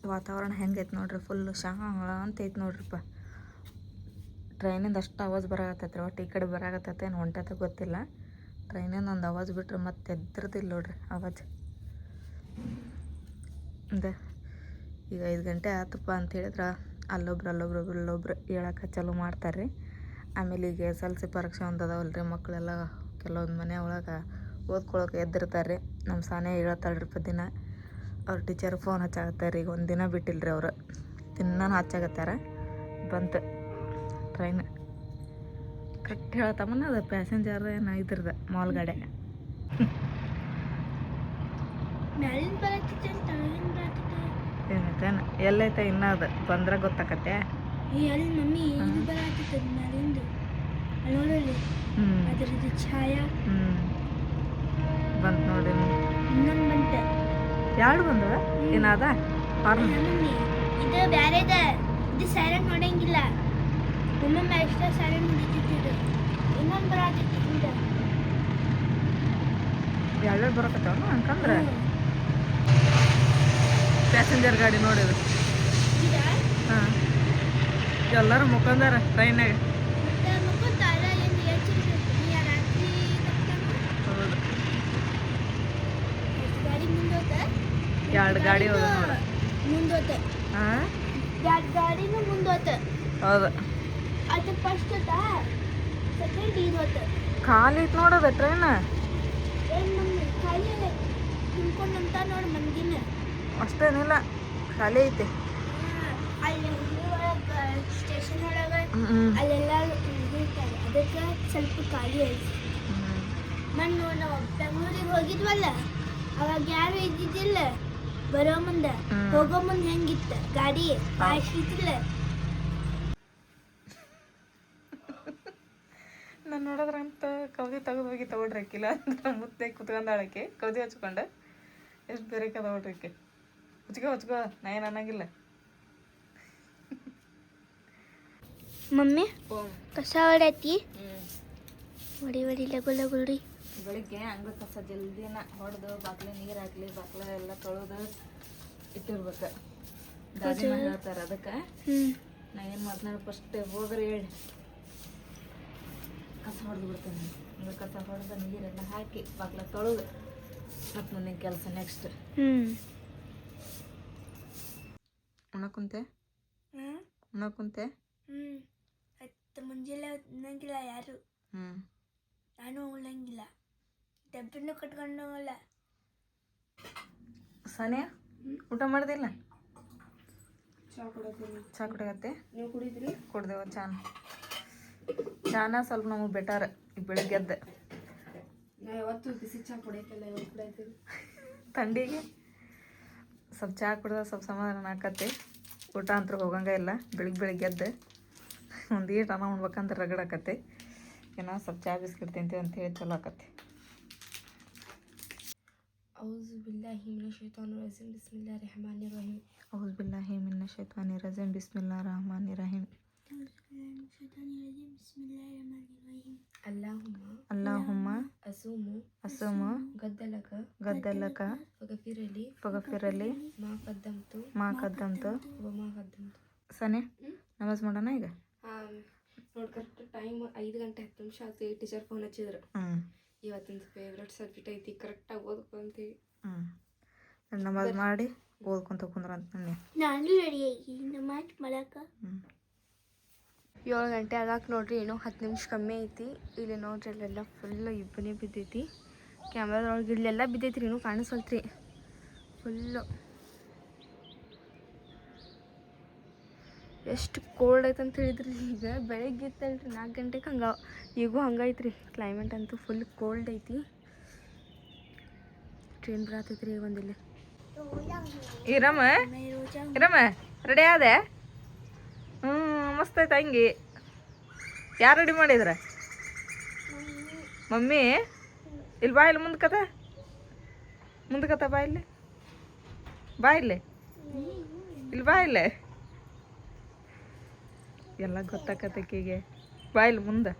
ವಾತಾವರಣ ಹೆಂಗೈತೆ ನೋಡ್ರಿ ಫುಲ್ ಶಾಂಗಳ ಅಂತ ಐತೆ ನೋಡ್ರಿಪ್ಪ. ಟ್ರೈನಿಂದ ಅಷ್ಟು ಆವಾಜ್ ಬರಾಕತ್ತೈತ್ರಿ. ಒಟ್ಟು ಈ ಕಡೆ ಬರಾಕತ್ತೈತೆ ಏನು ಹೊಂಟೈತೆ ಗೊತ್ತಿಲ್ಲ. ಟ್ರೈನಿಂದ ಒಂದು ಆವಾಜ್ ಬಿಟ್ರೆ ಮತ್ತೆ ಎದ್ರದಿಲ್ಲ ನೋಡ್ರಿ ಆವಾಜ್. ಅದ, ಈಗ ಐದು ಗಂಟೆ ಆತಪ್ಪ ಅಂತ ಹೇಳಿದ್ರೆ ಅಲ್ಲೊಬ್ರು ಅಲ್ಲೊಬ್ರು ಅಲ್ಲೊಬ್ರು ಹೇಳಕ್ಕೆ ಚಾಲೂ ಮಾಡ್ತಾರೆ ರೀ ಆಮೇಲೆ ಈಗ ಎಸ್ ಎಲ್ ಸಿ ಪರೀಕ್ಷೆ ಒಂದು ಅದಾವಲ್ಲ ರೀ ಮಕ್ಕಳೆಲ್ಲ ಕೆಲವೊಂದು ಮನೆ ಒಳಗೆ ಓದ್ಕೊಳಕ್ಕೆ ಎದ್ದಿರ್ತಾರೆ ರೀ ನಮ್ಮ ಸಾನೆ ಪ್ರತಿ ದಿನ ಅವ್ರ ಟೀಚರ್ ಫೋನ್ ಹಚ್ಚಾಗತ್ತಾರೆ ಈಗ ಒಂದು ದಿನ ರೀ ಅವರು. ದಿನ ಹಚ್ಚಾಕತ್ತಾರ. ಬಂತು. ಟ್ರೈನ್. ಕರೆಕ್ಟ್ ಹೇಳ್ತಮ್ಮನ ಅದು ಪ್ಯಾಸೆಂಜರ್ ಏನು ಇದ್ರದ ಮಾಲ್ ಗಾಡಿ ಮ್ಯಾಲಿನ ಬರತ್ತಿದ್ದೆ ತಳಗಿನ ಬರತ್ತಿದ್ದೆ ಏನೈತೇನು ಎಲ್ಲೈತೆ ಇನ್ನೂ ಅದು ಬಂದ್ರೆ ಗೊತ್ತಾಕತ್ತೆ ಬಂತು. ನೋಡಿ ಎರಡು ಬಂದವ ಏನಾದ ಇದು ಬ್ಯಾರೆದ. ಇದು ಸೈಲೆಂಟ್ ನೋಡಂಗಿಲ್ಲ. ಒಮ್ಮೊಮ್ಮೆ ಎಕ್ಸ್ಟ್ರಾ ಸೈಲೆಂಟ್ ಹೊಡಿತಿದ್ದು ಇನ್ನೊಂದು ಬರತ್ತಿತ್ತು ಹಿಂದೆ ಎರಡು ಬರಕತ್ತಾವ ಅಂತಂದ್ರೆ ಪ್ಯಾಸೆಂಜರ್ ಗಾಡಿ ನೋಡಿದ್ರು ಈಗ ಹಾಂ ಎಲ್ಲರೂ ಮುಖಂದಾರ ಟ್ರೈನಾಗ ಎಷ್ಟು ಎರಡು ಗಾಡಿ ಹೋದ ನೋಡ ಮುಂದೋತ ಹಾಂ ಎರಡು ಗಾಡಿನೂ ಮುಂದೋತ ಹೌದು ಅದು ಫಸ್ಟ್ ಸೆಕೆಂಡ್ ಇರೋದು. ಐತೆ ನೋಡೋದು ಟ್ರೈನ್ ಅಂತ ನೋಡಿ ಮಂದಿನ. ಅಷ್ಟೇನಿಲ್ಲ. ಖಾಲಿ ಐತೆ. ಅಲ್ಲಿ ಸ್ಟೇಷನ್ ಒಳಗೆ ಅಲ್ಲೆಲ್ಲ ಇರ್ತಾರೆ. ಅದಕ್ಕೆ ಸ್ವಲ್ಪ ಖಾಲಿ ಐತಿ. ನೋಡಿ ನಾವು ಬೆಂಗಳೂರಿಗೆ ಹೋಗಿದ್ವಲ್ಲ ಅವಾಗ ಯಾರು ಇದ್ದಿದ್ದಿಲ್ಲ. ಬರೋ ಮುಂದೆ. ಹೋಗೋ ಮುಂದೆ ಹೆಂಗಿತ್ತು? ಗಾಡಿ ಆಯ್ತಿಲ್ಲ ನಾನು ನೋಡಿದ್ರೆ ಅಂತ ಕೌದಿ ತೆಗೆದು ಹೋಗಿ ತಗೊಳ್ರಿ ಅಕ್ಕಿಲ್ಲ ಅಂದ್ರೆ ಮುತ್ತೆ ಕುತ್ಕೊಂಡಾಳಕ್ಕೆ. ಕೌದಿ ಹಚ್ಕೊಂಡು. ಎಷ್ಟು ಬೇರೆ ನೋಡ್ರಿ ಅಕ್ಕಿ. ಹಚ್ಕೋ ಹಚ್ಕೋ. ನಾ ಏನು ಅನ್ನಂಗಿಲ್ಲ. ಮಮ್ಮಿ ಕಸ ಹೊಡೆತಿ ಹೊಡಿ ಹೊಡಿ ಲಗು ಲಗು ರೀ ಬೆಳಿಗ್ಗೆ ಹಂಗ ಕಸ ಜಲ್ದಿನ ಹೊಡೆದು ಬಾಕ್ಲೆ ನೀರು ಹಾಕ್ಲಿ ಬಾಕ್ಲ ಎಲ್ಲ ತೊಳೆದು ಇಟ್ಟಿರ್ಬೇಕು. ಅದಕ್ಕೆ. ನಾ ಏನು ಮಾಡ್ತಾನೆ ಫಸ್ಟ್ ಹೋಗ್ರಿ ಹೇಳಿ. ಕಸ ಹೊಡೆದು ಬಿಡ್ತೇನೆ ಅಂದ್ರೆ ಕಸ ಹೊಡೆದು ನೀರೆಲ್ಲ ಹಾಕಿ ಬಾಗ್ಲ ತೊಳೆದು ಮತ್ತು ಮುಂದಿನ ಕೆಲಸ ನೆಕ್ಸ್ಟ್ ಹ್ಞೂ ಉಣಕುಂತೆ ಹ್ಞೂ ಹತ್ತು ಮುಂಜಾನೆ ಉಣ್ಣಂಗಿಲ್ಲ ಯಾರು? ಹ್ಞೂ ನಾನು ಉಳ್ಳಂಗಿಲ್ಲ ಡಬ್ಬಿನೂ ಕಟ್ಕೊಂಡು ಹೋಗಲ್ಲ ಸಾನಿಯಾ ಊಟ ಮಾಡ್ದಿಲ್ಲ? ಚಾ ಕುಡಿಯತ್ತೆ? ನೀವು ಕುಡಿದ್ರಿ? ಕುಡ್ದೇವ ಚಾನ ಚಾನ ಸ್ವಲ್ಪ ನಮಗೆ ಬೆಟರ್ ಬೆಳಿಗ್ಗೆದ್ದು ಯಾವತ್ತು ಬಿಸಿ ಚಾ ಕುಡಿಯಕ್ಕೆಲ್ಲ ಕುಡಿಯತ್ತೀವಿ ಥಂಡಿಗೆ ಸ್ವಲ್ಪ ಚಹಾ ಕುಡ್ದ ಸ್ವಲ್ಪ ಸಮಾಧಾನ ಆಕತಿ ಊಟ ಅಂತೂ ಹೋಗಂಗ ಇಲ್ಲ. ಬೆಳಿಗ್ಗೆ ಬೆಳಿಗ್ಗೆ ಎದ್ದು. ಒಂದು ಈಟ್ ಅನ್ನ ಉಣ್ಬೇಕಂದ್ರೆ ರಗಡಾಕತಿ ಏನೋ ಸ್ವಲ್ಪ ಚಹಾ ಬಿಸ್ಕಿಟ್ ತಿಂತೀವಿ ಅಂತೇಳಿ ಚಲೋ ಆಕತಿ ಔಜು ಬಿಲ್ಲಾಹಿ ಮಿನ ಶೈತಾನು ರಜೀಮ್ ಬಿಸ್ಮಿಲ್ಲಾ ರೆಹಮಾನಿ ರಹೀಮ್ ಔಜ್ ಬಿಲ್ಲಾಹಿ ಮಿನ್ನ ಶೈತಾನಿ ರಜೀಮ್ ಬಿಸ್ಮಿಲ್ಲಾ ರಹಮಾನಿ ರಹೀಮ್ ಅಲ್ಲಾಹುಮ್ಮ ಅಲ್ಲಾಹುಮ್ಮ ಅಸೂಮು ಅಸುಮು ಗದ್ದಲಕ ಗದ್ದಲಕ ಫಗಫಿರಲಿ ಫಗಫಿರಲಿ ಮಾ ಕದ್ದಮ್ತು ಮಾ ಕದ್ದಂತು ಮಾ ಕದ್ದಮ್ತು ಸನೆ ನಮಾಜ್ ಮಾಡೋಣ ಈಗ? ನೋಡಿ ಕರೆಕ್ಟ್ ಟೈಮ್ ಐದು ಗಂಟೆ ಹತ್ತು ನಿಮಿಷ ಆಯ್ತು ಟೀಚರ್ ಫೋನ್ ಹಚ್ಚಿದ್ರು. ಹ್ಞೂ ಇವತ್ತಿನ ಫೇವ್ರೆಟ್ ಸಬ್ಜೆಕ್ಟ್ ಐತಿ. ಕರೆಕ್ಟಾಗಿ ಓದ್ಕೊ ಅಂತೇಳಿ ಹ್ಞೂ ನಮಾಜ್ ಮಾಡಿ ಓದ್ಕೊಂತ ಕುಂದ್ರ ಅಂತ ನಾನು ರೆಡಿ ಆಗಿ ನಮಾಜ್ ಮಾಡಕ. ಹ್ಞೂ ಏಳು ಗಂಟೆ ಆಗಾಕ ನೋಡ್ರಿ ಏನೋ ಹತ್ತು ನಿಮಿಷ ಕಮ್ಮಿ ಐತಿ. ಇಲ್ಲಿ ನೋಡ್ರಿ ಅಲ್ಲೆಲ್ಲ ಫುಲ್ ಇಬ್ಬನೇ ಬಿದ್ದೈತಿ. ಕ್ಯಾಮ್ರಾದೊಳಗೆ ಇಲ್ಲೆಲ್ಲ ಬಿದ್ದೈತಿ ಇನ್ನೂ ಕಾಣಿಸಲ್ತ್ರಿ. ಫುಲ್ಲು ಎಷ್ಟು ಕೋಲ್ಡ್ ಐತೆ ಅಂತ ಹೇಳಿದ್ರಿ ಈಗ. ಬೆಳಗ್ಗೆ ಇತ್ತಲ್ರಿ ನಾಲ್ಕು ಗಂಟೆಗೆ ಹಂಗೆ. ಈಗೂ ಹಂಗೈತ್ರಿ ಕ್ಲೈಮೇಟ್ ಅಂತೂ ಫುಲ್ ಕೋಲ್ಡ್ ಐತಿ. ಟ್ರೈನ್ ಬರತೈತ್ರಿ ಈಗ ಒಂದಿಲ್ಲಿ. ಇರಮ್ಮ ಇರಮ್ಮ ರೆಡಿ ಆದೆ? ಹ್ಞೂ ಮಸ್ತ್ ಐತೆ ಹಂಗೆ ಯಾರು ರೆಡಿ ಮಾಡಿದ್ರ? ಮಮ್ಮಿ? ಇಲ್ಲಿ ಬಾ ಇಲ್ಲಿ ಮುಂದೆ ಕಥ ಮುಂದೆ ಕಥ ಬಾ ಇಲ್ಲಿ. ಬಾ ಇಲ್ಲಿ. ಇಲ್ಲಿ ಎಲ್ಲ ಗೊತ್ತಾಕತ್ತಕ್ಕೀಗೆ ಬಾ ಇಲ್ಲಿ ಮುಂದೆ.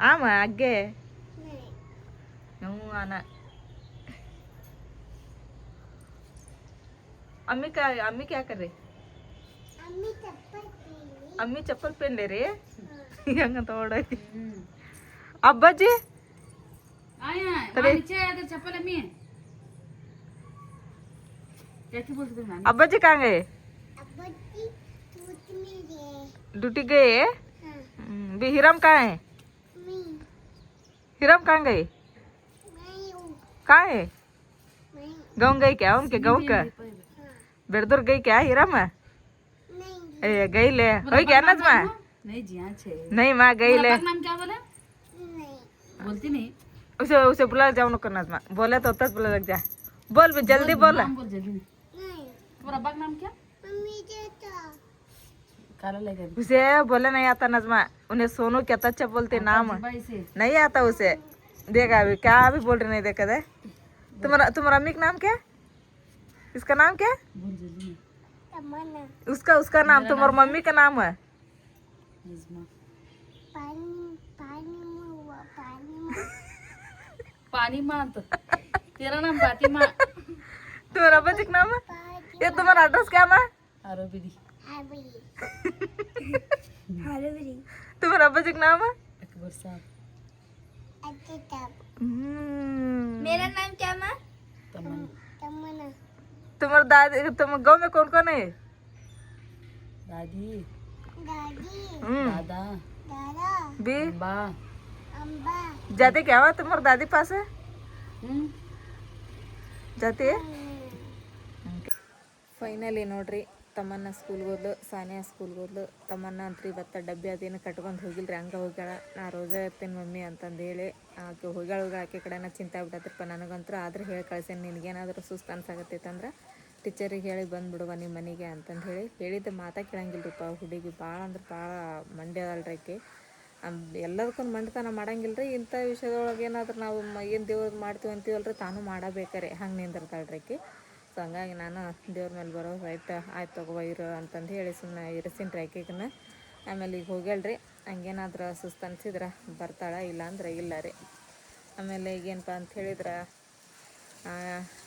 ಆಮ, ಅಗ್ಗೆ. ಹ್ಞೂ ಅನ ಅಮ್ಮಿಕ ಅಮ್ಮಿಕ ಯಾಕರ್ರಿ ಅಮ್ಮಿ ಚಪ್ಪಲ್ ಪೆನ್ಲೆ ರೀ ಹಂಗಂತ ಓಡೈತಿ ಅಬ್ಬಜ್ಜಿ ತಡಿ. अब्बाजी कहाँ गए ड्यूटी गए हम्म, भी हिरम कहाँ है हिरम कहाँ गए कहाँ है गाँव गई क्या उनके गाँव का बेरदुर गई क्या हिरम ए गई ले होई क्या नजमा नहीं जी हाँ छे नहीं माँ गई ले नाम क्या बोला बोलती नहीं उसे उसे बुला जाओ नुकर नजमा बोले तो तक बोले लग जा बोल भी जल्दी बोल नाम बोल जल्दी तुम्हारा का नाम क्या उसे बोले नहीं आता नजमा उन्हें सोनू क्या अच्छा बोलते नाम नहीं आता उसे देखा अभी क्या अभी बोल रहे नहीं देखा दे तुम्हारा तुम्हारा अम्मी का नाम क्या इसका नाम क्या बोल जल्दी उसका उसका नाम तुम्हारी मम्मी का नाम है? पानी माँ तो तेरा नाम फातिमा। तुम्हारा अब्बा का नाम है? ये तुम्हारा एड्रेस क्या है आरो बीदी तुम्हारा अब्बा जी का नाम है? अकबर साहब। हम्म, मेरा नाम क्या माँ? तमन तुम्हारा दादी तुम गांव में कौन कौन है दादी हम्म, दादा भी अम्बा जाते क्या हुआ तुम्हारी दादी पास है हम्म ಜಾತಿ ಫೈನಲಿ ನೋಡ್ರಿ ತಮ್ಮನ್ನ ಸ್ಕೂಲ್ಗೆ ಹೋದ್ಲು ಸಾನಿಯಾ ಸ್ಕೂಲ್ಗೆ ಹೋದ್ಲು ತಮ್ಮನ್ನ ಅಂತ್ರಿ ಇವತ್ತು ಡಬ್ಬಿ ಅದೇನು ಕಟ್ಕೊಂಡು ಹೋಗಿಲ್ರಿ ಹಂಗೆ ಹೋಗ್ಯಾಳ ನಾ ರೋಜಾ ಇರ್ತೀನಿ ಮಮ್ಮಿ ಅಂತಂದು ಹೇಳಿ ಆಕೆ ಹೋಗ್ಯಾಳ ಹೋಗ್ಯಾಳ ಆಕೆ ಕಡೆನ ಚಿಂತೆ ಆಗ್ಬಿಟ್ಟತ್ರಪ್ಪ ನನಗಂತೂ ಆದ್ರೆ ಹೇಳಿ ಕಳ್ಸೇನಿ ನಿನಗೇನಾದ್ರೂ ಸುಸ್ತು ಅನ್ಸಾಕತ್ತೈತಂದ್ರೆ ಟೀಚರಿಗೆ ಹೇಳಿ ಬಂದ್ಬಿಡುವ ನಿಮ್ಮ ಮನೆಗೆ ಅಂತಂದು ಹೇಳಿ ಹೇಳಿದ್ದ ಮಾತಾ ಕೇಳಂಗಿಲ್ರಿಪ್ಪ ಹುಡುಗಿ ಭಾಳ ಅಂದ್ರೆ ಭಾಳ ಮಂಡ್ಯ ಅದಲ್ರಿ ಆಕೆ. ಎಲ್ಲದಕ್ಕೂ ಮಂಡಿತನ ರೀ ಇಂಥ ವಿಷಯದೊಳಗೆ ಏನಾದರೂ ನಾವು ಏನು ದೇವ್ರದ್ದು ಮಾಡ್ತೀವಿ ಅಂತೀವಲ್ರಿ ತಾನು ಮಾಡಬೇಕಾರೆ ಹಂಗೆ ನಿಂದಿರ್ತಾಳ್ರಿ ಆಕಿ. ಸೊ ಹಂಗಾಗಿ ನಾನು ದೇವ್ರ ಮೇಲೆ ಬರೋ ರೈಟ್ ಆಯ್ತು ತಗೋ ಇರು ಅಂತಂದು ಹೇಳಿ ಸುಮ್ಮನೆ ಇರಿಸಿನಿ ಆಕೆಗನ್ನ ಆಮೇಲೆ ಈಗ ಹೋಗ್ಯಾಳ್ರಿ, ಹಂಗೇನಾದ್ರೂ ಸುಸ್ತು ಅನ್ಸಿದ್ರೆ ಬರ್ತಾಳೆ ಇಲ್ಲ ಅಂದ್ರೆ ಇಲ್ಲ ರೀ ಆಮೇಲೆ ಈಗೇನಪ್ಪ ಅಂತ ಹೇಳಿದ್ರೆ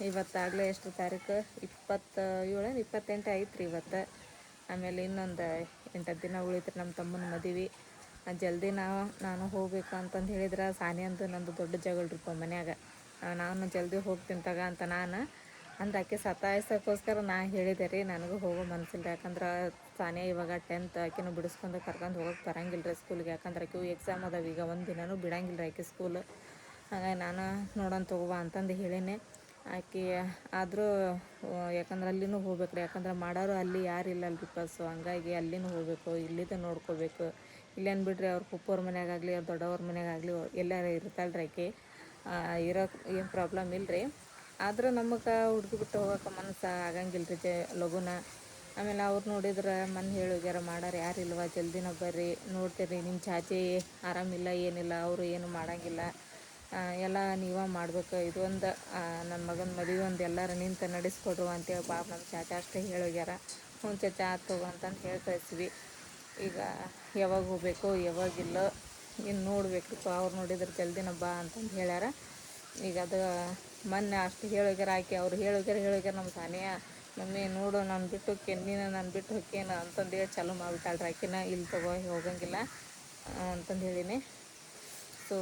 ಇವತ್ತಾಗಲೇ ಎಷ್ಟು ತಾರೀಕು? ಇಪ್ಪತ್ತ ಏಳೇನು ಇಪ್ಪತ್ತೆಂಟು ಐತ್ರಿ ಇವತ್ತು. ಆಮೇಲೆ ಇನ್ನೊಂದು ಎಂಟತ್ತು ದಿನ ಉಳಿತ್ರಿ ನಮ್ಮ ತಮ್ಮನ ಮದುವೆ. ಜಲ್ದಿ ನಾವು, ನಾನು ಹೋಗ್ಬೇಕು ಅಂತಂದು ಹೇಳಿದ್ರೆ ಸಾನಿಯಂದು ನಂದು ದೊಡ್ಡ ಜಗಳ್ರಿಪ್ಪ ಮನ್ಯಾಗ. ನಾನು ಜಲ್ದಿ ಹೋಗ್ತೀನಿ ತಗ ಅಂತ ನಾನು ಅಂದ ಆಕೆ ಸತಾಯಿಸೋಕ್ಕೋಸ್ಕರ ನಾ ಹೇಳಿದೆ ರೀ, ನನಗೂ ಹೋಗೋ ಮನಸ್ಸಿಲ್ಲ ಯಾಕಂದ್ರೆ ಸಾನಿಯಾ ಇವಾಗ ಟೆಂತ್ ಆಕೆನೂ ಬಿಡಿಸ್ಕೊಂಡು ಕರ್ಕೊಂಡು ಹೋಗೋಕೆ ಬರಂಗಿಲ್ಲ ರೀ ಸ್ಕೂಲ್ಗೆ ಯಾಕಂದ್ರೆ ಆಕೆ ಎಕ್ಸಾಮ್ ಅದಾವ, ಈಗ ಒಂದು ದಿನವೂ ಬಿಡಂಗಿಲ್ಲ ರೀ ಆಕೆ ಸ್ಕೂಲ್ ಹಾಗಾಗಿ ನಾನು ನೋಡೋಣ ತಗೋವ ಅಂತಂದು ಹೇಳೇನೆ. ಆಕೆ, ಆದರೂ ಯಾಕಂದ್ರೆ ಅಲ್ಲಿನೂ ಹೋಗ್ಬೇಕು ರೀ ಯಾಕಂದ್ರೆ ಮಾಡೋರು ಅಲ್ಲಿ ಯಾರು ಇಲ್ಲಲ್ರಿ ಸೊ ಹಂಗಾಗಿ ಅಲ್ಲಿನೂ ಹೋಗ್ಬೇಕು ಇಲ್ಲಿದ್ದು ನೋಡ್ಕೋಬೇಕು. ಇಲ್ಲೇನು ಬಿಡ್ರಿ ಅವ್ರ ಪುಪ್ಪವ್ರ ಮನೆಯಾಗಲಿ ಅವ್ರ ದೊಡ್ಡವ್ರ ಮನೆಯಾಗಲಿ ಎಲ್ಲಾರು ರೀ ಆಕೆ. ಇರೋ, ಏನು ಪ್ರಾಬ್ಲಮ್ ಇಲ್ಲ ರೀ ಆದ್ರೆ ನಮಗೆ ಹುಡುಗಿ ಬಿಟ್ಟು ಹೋಗೋಕೆ ಮನಸ್ಸು ಆಗಂಗಿಲ್ಲ ರೀ ಜ ಲಗುನ ಆಮೇಲೆ ಅವ್ರು ನೋಡಿದ್ರೆ ಮನೆ ಹೇಳೋಗ್ಯಾರ, ಮಾಡೋರು ಯಾರಿಲ್ವ ಜಲ್ದಿನ ಬರ್ರಿ. ನೋಡ್ತೀರಿ ನಿಮ್ಮ ಚಾಚಿ ಆರಾಮಿಲ್ಲ, ಏನಿಲ್ಲ, ಅವರು ಏನು ಮಾಡಂಗಿಲ್ಲ. ಎಲ್ಲ ನೀವೇ ಮಾಡ್ಬೇಕು. ಇದು ಒಂದು ನನ್ನ ಮಗನ ಮದುವೆ ಒಂದು ಎಲ್ಲರೂ ನಿಂತು ನಡೆಸ್ಕೊಡ್ರು ಅಂತೇಳಿ ಪಾಪ ನಮ್ಮ ಚಾಚ ಅಷ್ಟೇ ಹೇಳೋಗ್ಯಾರ. ಹ್ಞೂ ಚಾಚ ಆತು ಅಂತಂದು ಹೇಳಿ ಕಳಿಸ್ವಿ ಈಗ ಯಾವಾಗ ಹೋಗ್ಬೇಕು ಯಾವಾಗಿಲ್ಲ ಇನ್ನು ನೋಡ್ಬೇಕು ಅವ್ರು ನೋಡಿದ್ರೆ ಜಲ್ದಿನ ಬಾ ಅಂತಂದು ಹೇಳ್ಯಾರ. ಈಗ ಅದು ಮೊನ್ನೆ ಅಷ್ಟು ಹೇಳೋಗ್ಯಾರ, ಆಕೆ ಅವ್ರು ಹೇಳೋಗ್ಯಾರ ಹೇಳೋಗ್ಯಾರ ನಮ್ಮ ಸಾನಿಯ. ಮಮ್ಮಿ, ನೋಡು, ನಾನು ಬಿಟ್ಟು ಹೋಕೆ ನೀನು ಬಿಟ್ಟು ಹೊಕ್ಕೇನ ಅಂತಂದು ಹೇಳಿ ಚಾಲು ಮಾಡಿಬಿಟ್ಟಾಳ್ರಿ. ಆಕಿನ ಇಲ್ಲಿ ತಗೋ, ಹೋಗಂಗಿಲ್ಲ. ಅಂತಂದು ಹೇಳಿನಿ. ಸೊ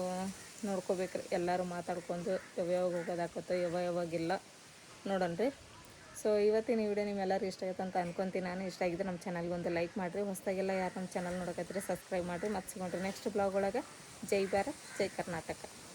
ನೋಡ್ಕೋಬೇಕ್ರಿ. ಎಲ್ಲರೂ ಮಾತಾಡ್ಕೊಂಡು ಯಾವ್ಯಾವ ಹೋಗೋದಾಕತ್ತೋ ಯಾವ ಯಾವಾಗಿಲ್ಲ. ರೀ ಸೊ ಇವತ್ತಿನ ವಿಡಿಯೋ ನಿಮ್ಮೆಲ್ಲರೂ ಇಷ್ಟ ಆಗುತ್ತೆ ಅಂತ ಅನ್ಕೊಂತೀನಿ. ನಾನು ಇಷ್ಟ ಆಗಿದ್ರೆ ನಮ್ಮ ಚಾನಲ್ಗೆ ಒಂದು ಲೈಕ್ ಮಾಡಿರಿ. ಹೊಸದಾಗೆಲ್ಲ ಯಾರು ನಮ್ಮ ಚಾನಲ್ ನೋಡಕತ್ತೀರಿ ಸಬ್ಸ್ಕ್ರೈಬ್ ಮಾಡಿರಿ. ಮತ್ತೆ ಸಿಗೋಣ್ರಿ ನೆಕ್ಸ್ಟ್ ಬ್ಲಾಗ್ ಒಳಗೆ. ಜೈ ಭಾರತ್, ಜೈ ಕರ್ನಾಟಕ.